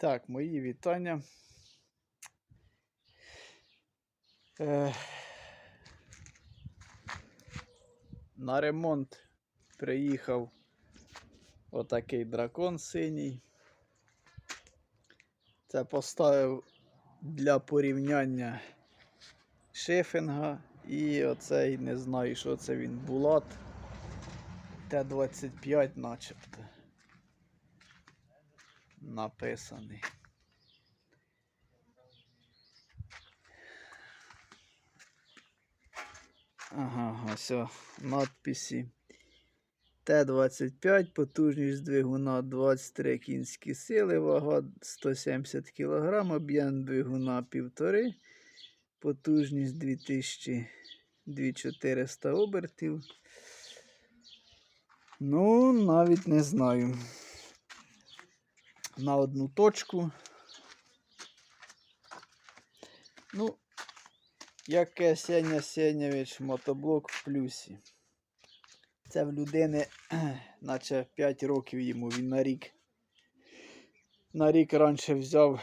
Так, мої вітання. Е, на ремонт приїхав отакий дракон синій. Це поставив для порівняння шифінга і оцей не знаю, що це він булат Т-25 начебто написаний. Ага, ось о, надписі. Т-25, потужність двигуна 23 кінські сили, вага 170 кг, об'єм двигуна 1,5, потужність 2000 2400 обертів. Ну, навіть не знаю. На одну точку. Ну, яке Сеня Сенєвич мотоблок в плюсі. Це в людини, наче 5 років йому він на рік. На рік раніше взяв.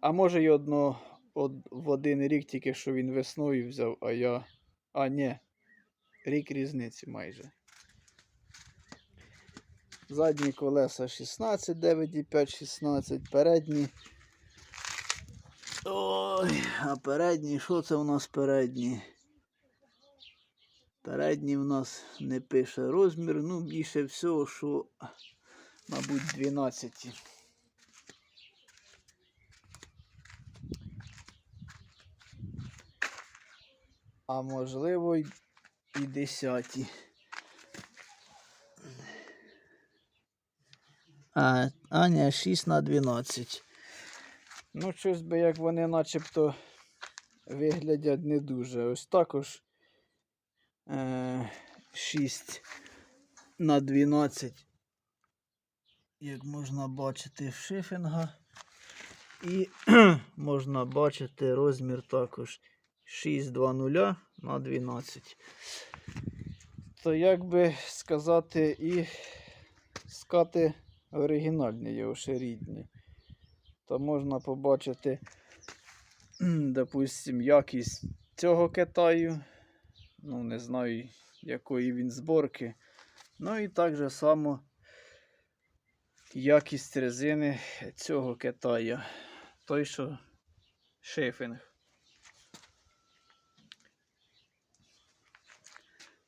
А може й одно од, в один рік, тільки що він весною взяв, а я. А ні. Рік різниці майже. Задні колеса 16, 9,5, 16, передні. Ой, а передні, що це у нас передні? Передні в нас не пише розмір, ну більше всього, що, мабуть, 12. А можливо і 10. А, а ні, 6 на 12. Ну, щось би як вони начебто виглядять не дуже. Ось також е, 6 на 12, як можна бачити в шифінга. І можна бачити розмір також 6,2,0 на 12. То як би сказати, і скати оригінальні його ще рідні. То можна побачити, допустим, якість цього Китаю. Ну, не знаю, якої він зборки. Ну і так же само якість резини цього Китая. Той, що шифінг.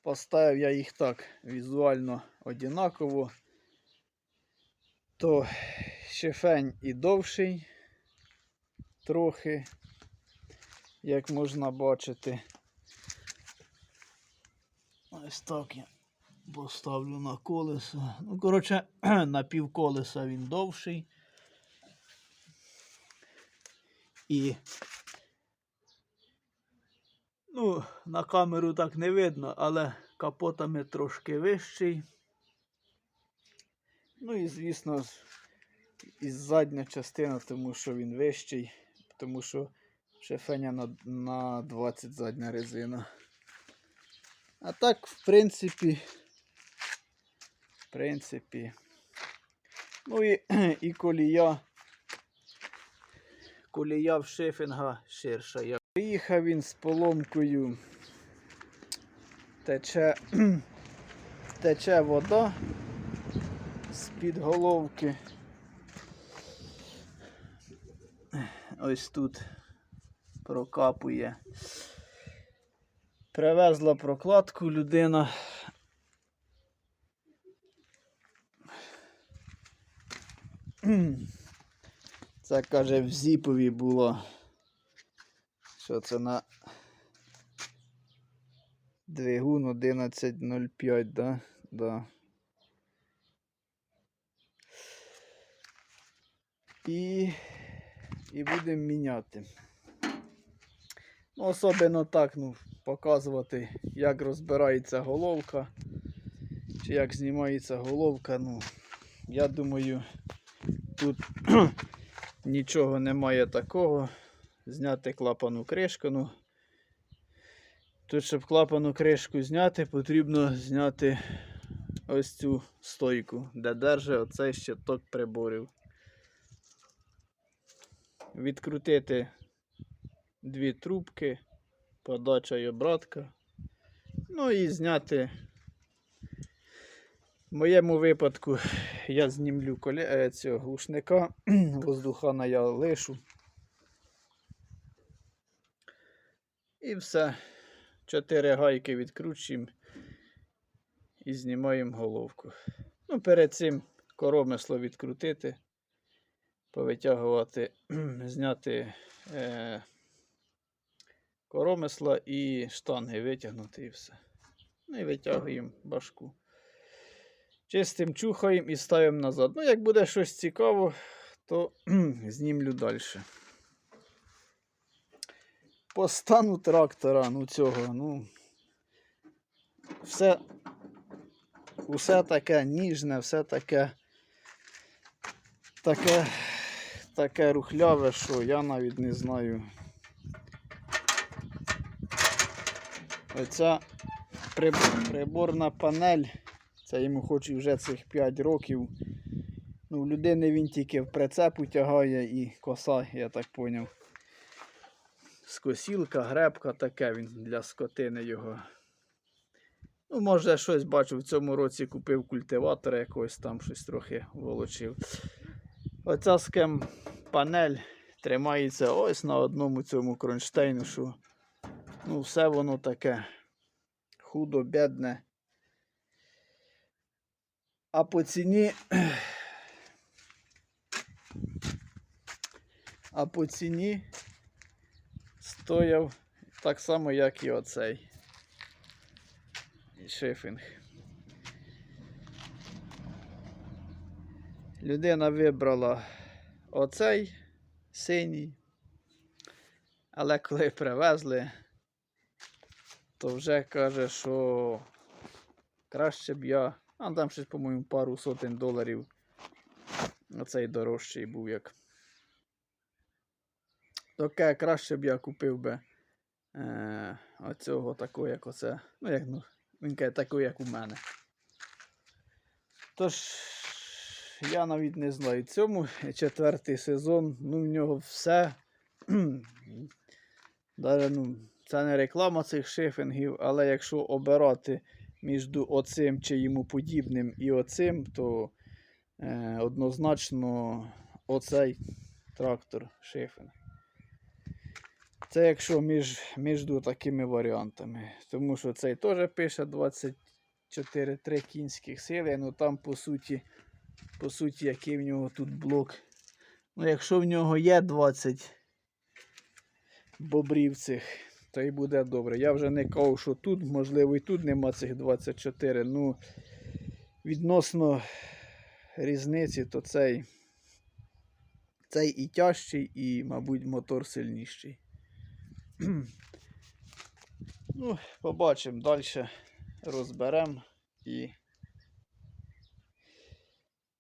Поставив я їх так візуально однаково. То шифень і довший трохи, як можна бачити. Ось так я поставлю на колесо. Ну, коротше, на півколеса він довший. І ну, на камеру так не видно, але капотами трошки вищий. Ну і, звісно, і задня частина, тому що він вищий, тому що шефеня на, на 20 задня резина. А так, в принципі, в принципі, ну і, і колія, колія в шифінга ширша. Приїхав він з поломкою, тече, тече вода з-під головки. Ось тут прокапує. Привезла прокладку людина. Це каже в Зіпові було. Що це на двигун 11.05, да? Да. І, і будемо міняти. Ну, особливо так, ну, показувати, як розбирається головка, чи як знімається головка. Ну, я думаю, тут нічого немає такого. Зняти клапану кришку. Ну, тут, щоб клапану кришку зняти, потрібно зняти ось цю стойку, де держить оцей щиток приборів. Відкрутити дві трубки, подача і обратка. Ну і зняти. В моєму випадку я знімлю коле... е, цього глушника, воздухана я лишу. І все. Чотири гайки відкручуємо і знімаємо головку. Ну, перед цим коромисло відкрутити, повитягувати, зняти е, коромисла і штанги витягнути і все. Ну і витягуємо башку. Чистим чухаємо і ставимо назад. Ну, як буде щось цікаво, то знімлю далі. По стану трактора, ну цього, ну. Все, все таке ніжне, все таке. Таке, таке рухляве, що я навіть не знаю. Оця приборна панель, це йому хоч і вже цих 5 років. Ну, в людини він тільки в прицепу тягає і коса, я так поняв. Скосілка, гребка, таке він для скотини його. Ну, може, щось бачу, в цьому році купив культиватора якогось там щось трохи волочив. Оця скем панель тримається ось на одному цьому кронштейну, що ну, все воно таке худо, бідне. А по ціні. А по ціні стояв так само, як і оцей шифінг. Людина вибрала оцей синій, але коли привезли, то вже каже, що краще б я, а там щось, по-моєму, пару сотень доларів. Оцей дорожчий був як. Таке краще б я купив би е, оцього такого, як оце. Ну, як ну, він каже, такого, як у мене. Тож, я навіть не знаю. Цьому четвертий сезон, ну в нього все. Даже, ну, це не реклама цих шифінгів, але якщо обирати між оцим чи йому подібним і оцим, то е, однозначно оцей трактор шифінг. Це якщо між, між такими варіантами. Тому що цей теж пише 24-3 кінських сили, ну там по суті, по суті, який в нього тут блок. Ну, якщо в нього є 20 бобрів цих, то і буде добре. Я вже не кажу, що тут, можливо, і тут нема цих 24. Ну, відносно різниці, то цей, цей і тяжчий, і, мабуть, мотор сильніший. Ну, побачимо далі розберемо і,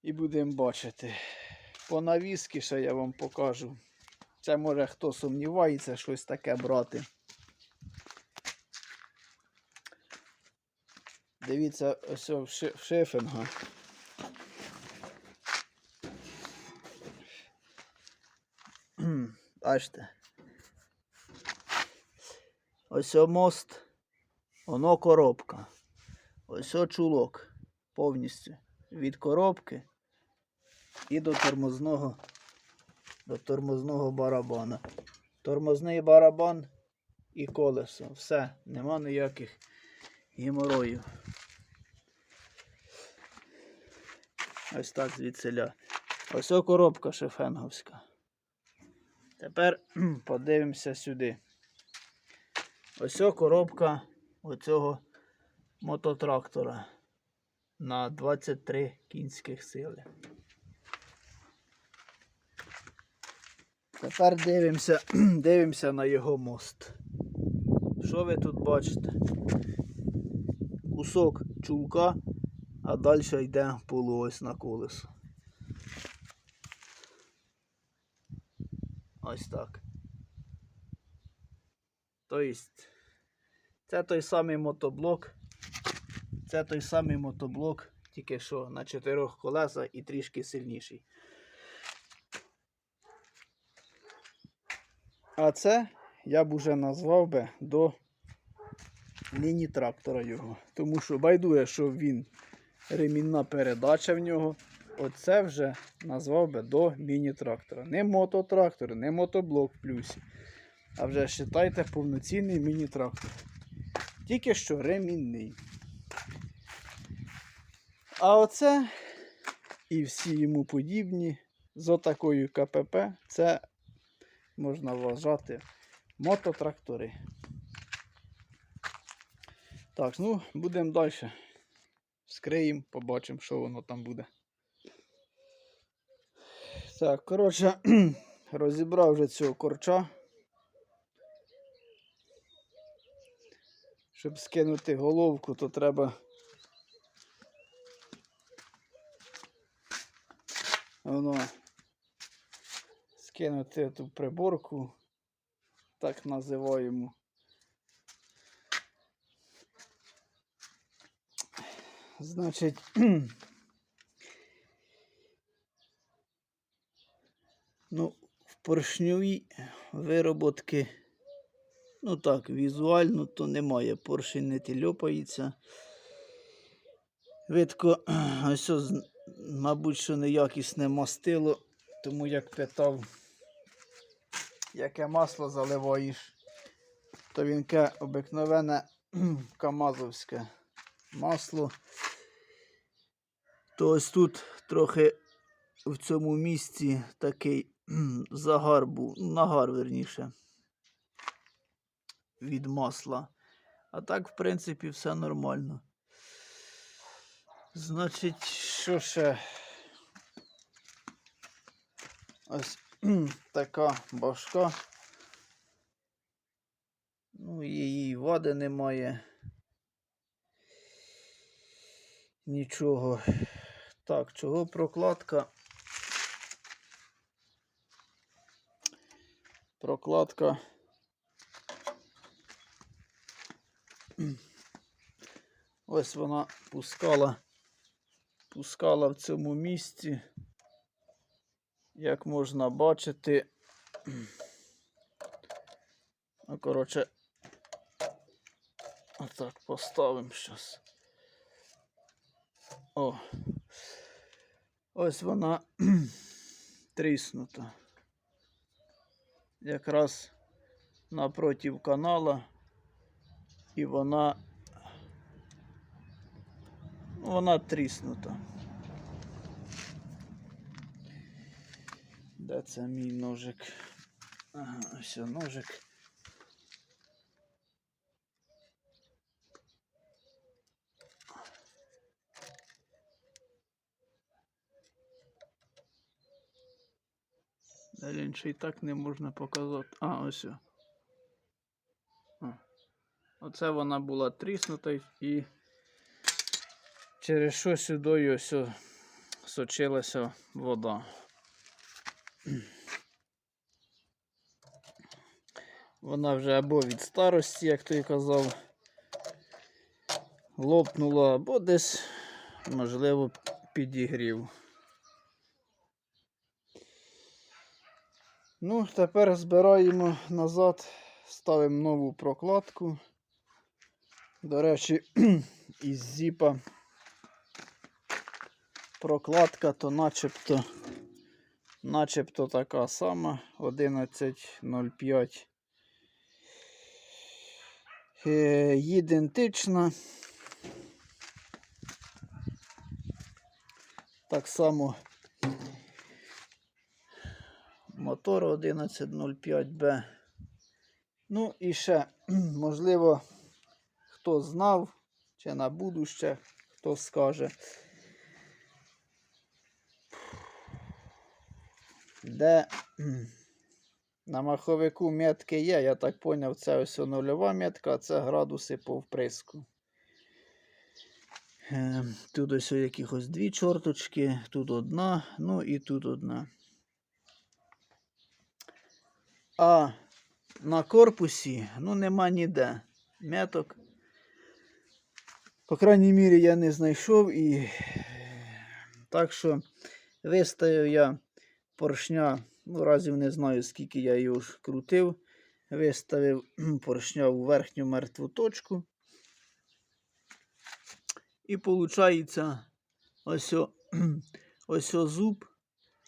і будемо бачити. По навіски ще я вам покажу. Це може хто сумнівається щось таке брати. Дивіться, ось в ши- в шифінга. Бачите. Ось мост, воно коробка. Ось чулок. Повністю. Від коробки і до тормозного, до тормозного барабана. Тормозний барабан і колесо. Все, нема ніяких геморроїв. Ось так звідсиля. Ось о коробка шефенговська. Тепер подивимося сюди. Ось о коробка оцього мототрактора на 23 кінських сили. Тепер дивимося, дивимося на його мост. Що ви тут бачите? Кусок чулка, а далі йде полуось на колесо. Ось так. Тобто, це той самий мотоблок. Це той самий мотоблок, тільки що на чотирьох колесах і трішки сильніший. А це я б уже назвав би до міні-трактора його. Тому що байдує, що він ремінна передача в нього. Оце вже назвав би до міні-трактора. Не мототрактор, не мотоблок в плюсі. А вже вважайте повноцінний міні-трактор. Тільки що ремінний. А оце і всі йому подібні з отакою КПП це можна вважати мототрактори. Так, ну, будемо далі. Вскриємо, побачимо, що воно там буде. Так, коротше, розібрав вже цього корча. Щоб скинути головку, то треба. Воно скинути ту приборку, так називаємо. Значить, ну, в поршньовій вироботки, ну так, візуально то немає. Поршень не тільопається. Видко, ось, мабуть, що неякісне мастило, тому як питав, яке масло заливаєш, то він ке обикновене камазовське масло. То ось тут трохи в цьому місці такий загар був, нагар верніше, від масла. А так, в принципі, все нормально. Значить, що ще? Ось така башка. Ну, її вади немає. Нічого. Так, чого прокладка? Прокладка. Ось вона пускала, пускала в цьому місці. Як можна бачити. Ну, коротше, отак поставимо зараз. О. Ось вона тріснута. Якраз напротив канала. І вона. Вона тріснута. Де це мій ножик? Ага, ось ножик. Далі інший так не можна показати. А, ось. Оце вона була тріснута і через що сюди ось сочилася вода. Вона вже або від старості, як той казав, лопнула, або десь, можливо, підігрів. Ну, тепер збираємо назад, ставимо нову прокладку. До речі, із зіпа прокладка то начебто, начебто така сама 11.05. Е, ідентична. Так само мотор 1105B. Ну і ще, можливо, хто знав, чи на будуще, хто скаже. Де на маховику метки є, я так поняв, це ось нульова метка, а це градуси по вприску. Е, Тут ось якихось дві чорточки, тут одна, ну і тут одна. А на корпусі ну, нема ніде меток. По крайній мірі я не знайшов і так що виставив я поршня, ну разів не знаю, скільки я його крутив. виставив поршняву верхню мертву точку. І виходить, ось, о- ось о зуб,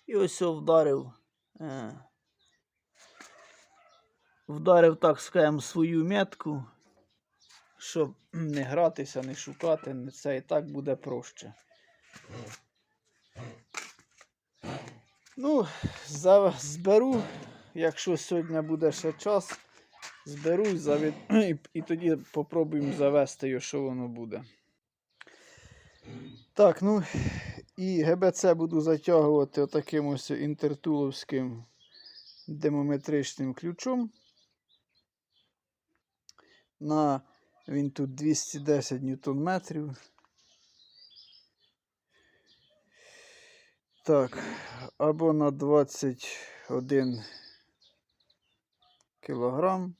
і ось о вдарив. Е, вдарив, так скажемо, свою метку, щоб не гратися, не шукати, це і так буде проще. Ну, зберу, якщо сьогодні буде ще час, зберу завід... і, тоді попробуємо завести його, що воно буде. Так, ну і ГБЦ буду затягувати отаким ось інтертуловським демометричним ключом. На він тут 210 ньютон метрів. Так, або на 21 кілограм.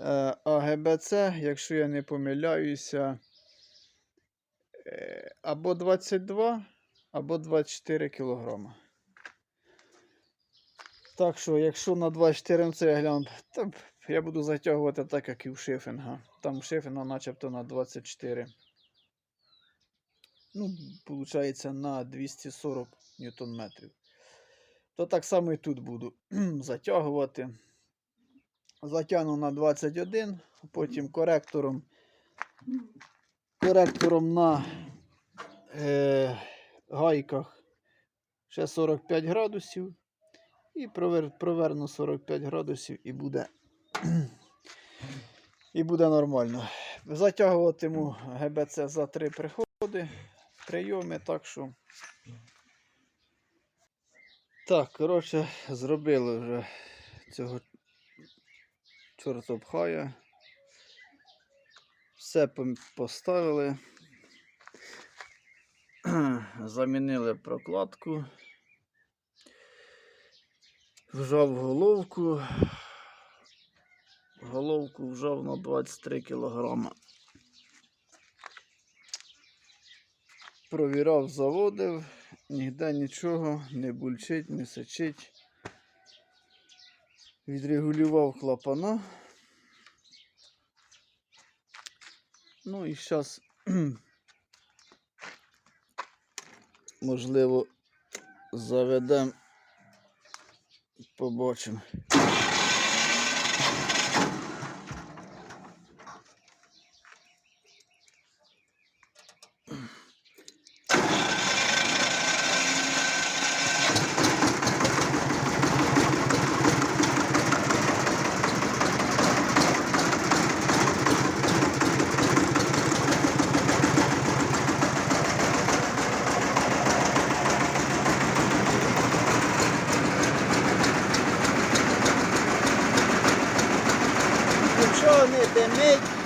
Е, А ГБЦ, якщо я не помиляюся, е, або 22, або 24 кілограма. Так що, якщо на 24 ну, це я гляну, то я буду затягувати так, як і в шифінга. Там шифінга начебто на 24. Ну, виходить, на 240 ньютон метрів. То так само і тут буду затягувати. Затягну на 21, потім коректором. Коректором на е, гайках ще 45 градусів. І провер, проверну 45 градусів і буде. І буде нормально. Затягуватиму ГБЦ за три приходи, прийоми, так що. Так, коротше, зробили вже цього чорта пхає. Все поставили. Замінили прокладку. Вжав головку. Головку вжав на 23 кілограма. Провірав, заводив, ніде нічого, не бульчить, не сичить. Відрегулював клапана. Ну і зараз, можливо, заведемо, побачимо. Нічого не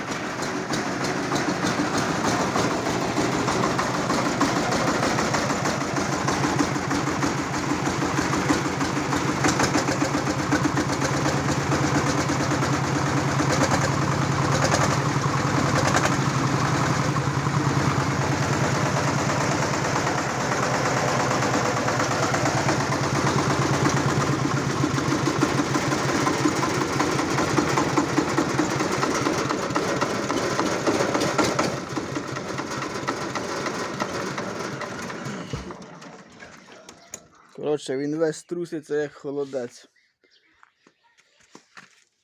Коротше, він весь труситься як холодець.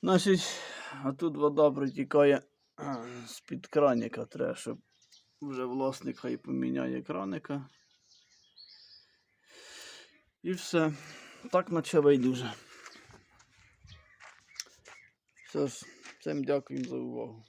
Значить, а тут вода протікає з-під краніка. Треба, щоб вже власник хай поміняє краника. І все. Так наче байдуже. Все ж, всім дякую за увагу.